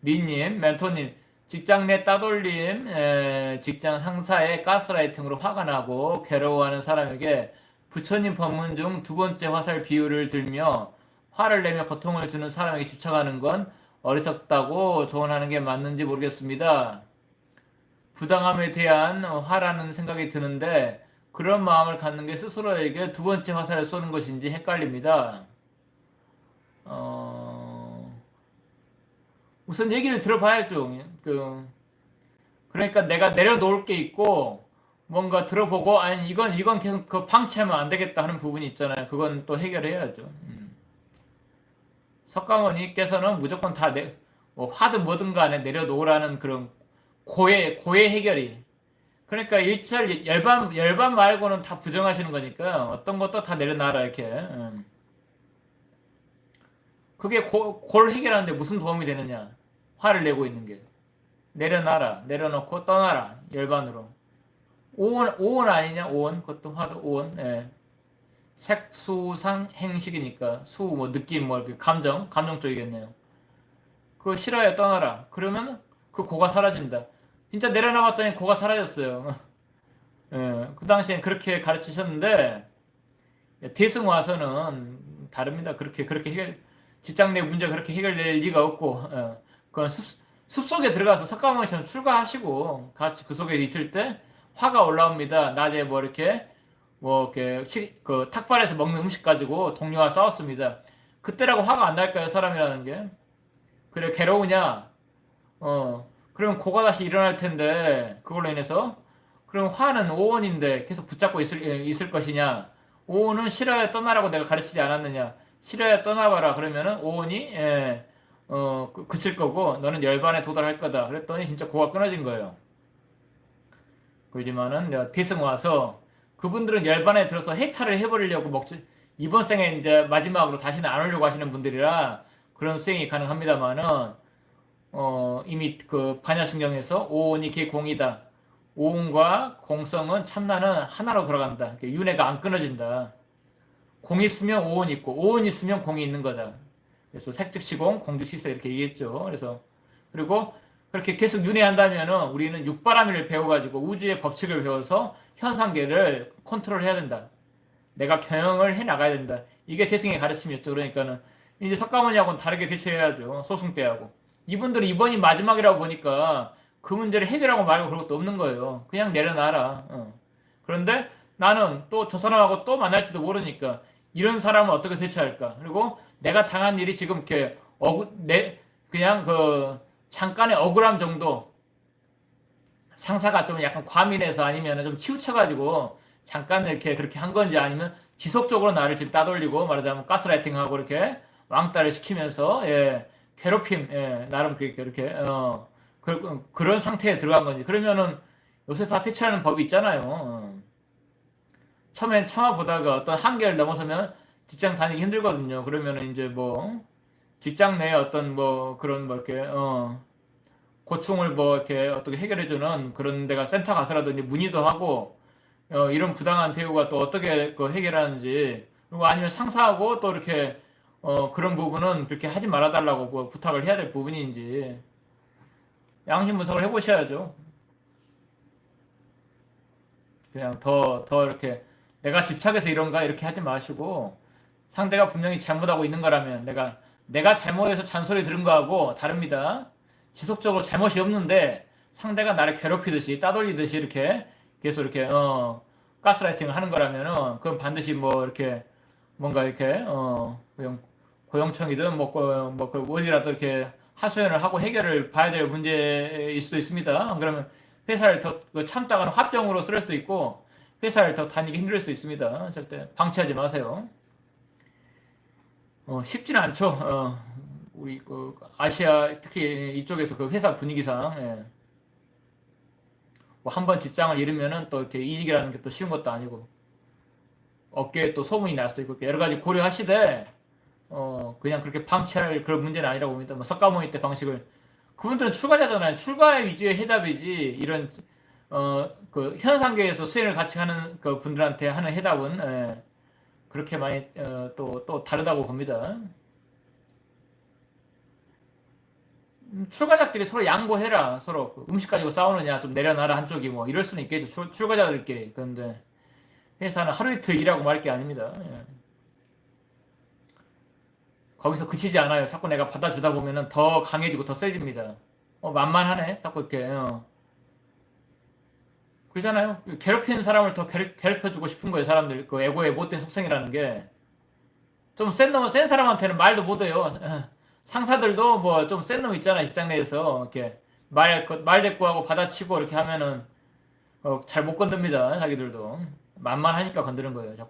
미님, 멘토님, 직장 내 따돌림, 에, 직장 상사의 가스라이팅으로 화가 나고 괴로워하는 사람에게 부처님 법문 중 두 번째 화살 비유를 들며 화를 내며 고통을 주는 사람에게 집착하는 건 어리석다고 조언하는 게 맞는지 모르겠습니다. 부당함에 대한 화라는 생각이 드는데 그런 마음을 갖는 게 스스로에게 두 번째 화살을 쏘는 것인지 헷갈립니다. 어... 우선 얘기를 들어봐야죠. 그 그러니까 내가 내려놓을 게 있고 뭔가 들어보고 아니 이건 이건 계속 그 방치하면 안 되겠다 하는 부분이 있잖아요. 그건 또 해결해야죠. 음. 석가모니께서는 무조건 다 내, 뭐 화든 뭐든 간에 내려놓으라는 그런 고해 고해 해결이 그러니까 일절 열반 열반 말고는 다 부정하시는 거니까 어떤 것도 다 내려놔라 이렇게. 음. 그게 고, 골 해결하는데 무슨 도움이 되느냐? 화를 내고 있는 게 내려놔라 내려놓고 떠나라 열반으로 오원 오원 아니냐 오원 그것도 화도 오원 예. 색수상 행식이니까 수 뭐 느낌 뭐 이렇게 감정 감정 쪽이겠네요 그거 싫어요 떠나라 그러면 그 고가 사라진다 진짜 내려놔봤더니 고가 사라졌어요 예. 그 당시엔 그렇게 가르치셨는데 대승 와서는 다릅니다 그렇게 그렇게 해결 직장 내 문제 그렇게 해결될 리가 없고 예. 그건 숲, 숲속에 들어가서 석가모니처럼 출가하시고 같이 그 속에 있을 때 화가 올라옵니다. 낮에 뭐 이렇게 뭐 이렇게 시, 그 탁발에서 먹는 음식 가지고 동료와 싸웠습니다. 그때라고 화가 안 날까요? 사람이라는 게. 그래 괴로우냐? 어 그럼 고가 다시 일어날 텐데 그걸로 인해서 그럼 화는 오원인데 계속 붙잡고 있을 있을 것이냐? 오원은 싫어야 떠나라고 내가 가르치지 않았느냐? 싫어야 떠나봐라 그러면은 오원이 예, 어, 그- 그칠 거고 너는 열반에 도달할 거다. 그랬더니 진짜 고가 끊어진 거예요. 그렇지만은 내가 대승 와서 그분들은 열반에 들어서 해탈을 해버리려고 먹지 이번 생에 이제 마지막으로 다시는 안 오려고 하시는 분들이라 그런 수행이 가능합니다만은 어, 이미 그 반야신경에서 오온이 개공이다. 오온과 공성은 참나는 하나로 돌아간다. 이렇게 윤회가 안 끊어진다. 공 있으면 오온 있고 오온 있으면 공이 있는 거다. 그래서 색즉시공, 공즉시세 이렇게 얘기했죠. 그래서 그리고 그렇게 계속 윤회한다면은 우리는 육바람일을 배워가지고 우주의 법칙을 배워서 현상계를 컨트롤해야 된다. 내가 경영을 해 나가야 된다. 이게 대승의 가르침이었죠. 그러니까는 이제 석가모니하고는 다르게 대처해야죠. 소승 때하고. 이분들은 이번이 마지막이라고 보니까 그 문제를 해결하고 말고 그런 것도 없는 거예요. 그냥 내려놔라. 어. 그런데 나는 또 저 사람하고 또 만날지도 모르니까 이런 사람을 어떻게 대처할까? 그리고 내가 당한 일이 지금 이렇게 억, 내, 그냥 그 잠깐의 억울함 정도 상사가 좀 약간 과민해서 아니면 좀 치우쳐가지고 잠깐 이렇게 그렇게 한 건지 아니면 지속적으로 나를 지금 따돌리고 말하자면 가스라이팅하고 이렇게 왕따를 시키면서 예, 괴롭힘 예, 나름 그렇게 이렇게 어, 그, 그런 상태에 들어간 건지 그러면은 요새 다 대처하는 법이 있잖아요. 어. 처음엔 참아보다가 어떤 한계를 넘어서면 직장 다니기 힘들거든요. 그러면은 이제 뭐 직장 내에 어떤 뭐 그런 뭐 이렇게 어 고충을 뭐 이렇게 어떻게 해결해주는 그런 데가 센터 가서라든지 문의도 하고 어 이런 부당한 대우가 또 어떻게 그 해결하는지 그리고 아니면 상사하고 또 이렇게 어 그런 부분은 그렇게 하지 말아달라고 뭐 부탁을 해야 될 부분인지 양심 분석을 해보셔야죠. 그냥 더 더 이렇게 내가 집착해서 이런가 이렇게 하지 마시고 상대가 분명히 잘못하고 있는 거라면 내가 내가 잘못해서 잔소리 들은 거하고 다릅니다. 지속적으로 잘못이 없는데 상대가 나를 괴롭히듯이 따돌리듯이 이렇게 계속 이렇게 어 가스라이팅을 하는 거라면은 그건 반드시 뭐 이렇게 뭔가 이렇게 어 고용 고용청이든 뭐뭐그 뭐그 어디라도 이렇게 하소연을 하고 해결을 봐야 될 문제일 수도 있습니다. 안 그러면 회사를 더그 참다가는 화병으로 쓸 수도 있고 회사를 더 다니기 힘들 수 있습니다. 절대 방치하지 마세요. 어, 쉽지는 않죠. 어, 우리 그 아시아 특히 이쪽에서 그 회사 분위기상 예. 뭐 한번 직장을 잃으면은 또 이렇게 이직이라는 게 또 쉬운 것도 아니고 업계에 또 소문이 날 수도 있고 여러 가지 고려하시되 어 그냥 그렇게 방치할 그런 문제는 아니라고 봅니다. 뭐 석가모니 때 방식을 그분들은 출가자잖아요. 출가 위주의 해답이지 이런 어 그 현상계에서 수행을 같이 하는 그 분들한테 하는 해답은 예. 그렇게 많이 어, 또, 또 다르다고 봅니다. 음, 출가자끼리 서로 양보해라. 서로 그 음식 가지고 싸우느냐 좀 내려놔라 한쪽이 뭐 이럴 수는 있겠죠. 출, 출가자들끼리. 그런데 회사는 하루 이틀 일하고 말 게 아닙니다. 예. 거기서 그치지 않아요. 자꾸 내가 받아주다 보면은 더 강해지고 더 세집니다. 어, 만만하네. 자꾸 이렇게. 어. 그러잖아요. 괴롭히는 사람을 더 괴롭, 괴롭혀 주고 싶은 거예요. 사람들. 그 에고의 못된 속성이라는 게. 좀 센 놈, 센 사람한테는 말도 못해요. 어. 상사들도 뭐 좀 센 놈 있잖아. 직장 내에서. 이렇게 말, 그말 대꾸하고 받아치고 이렇게 하면은 어, 잘 못 건듭니다. 자기들도. 만만하니까 건드는 거예요. 자꾸.